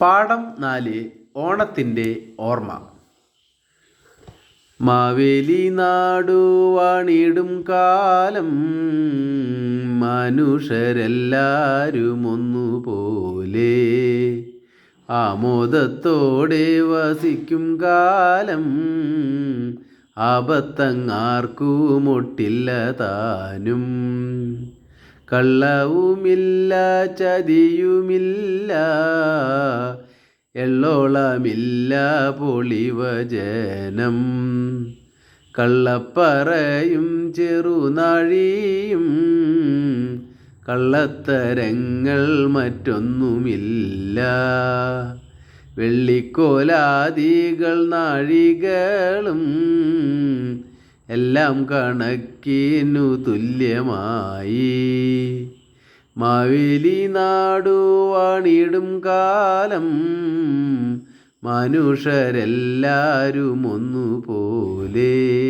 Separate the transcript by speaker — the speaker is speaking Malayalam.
Speaker 1: പാഠം നാല് ഓണത്തിന്റെ ഓർമ്മ. മാവേലി നാടു വാണിടും കാലം മനുഷ്യരെല്ലാരും ഒന്നുപോലെ ആമോദത്തോടെ വസിക്കും കാലം അബദ്ധങ്ങാർക്കുമൊട്ടില്ല താനും. കള്ളവുമില്ല ചതിയുമില്ല എള്ളോളമില്ല പൊളിവചനം. കള്ളപ്പറയും ചെറുനാഴിയും കള്ളത്തരങ്ങൾ മറ്റൊന്നുമില്ല. വെള്ളിക്കോലാദികൾ നാഴികളും എല്ലാം കണക്കിനു തുല്യമായി. മാവേലി നാടു വാണിടും കാലം. മനുഷ്യരെല്ലാരും ഒന്നുപോലെ.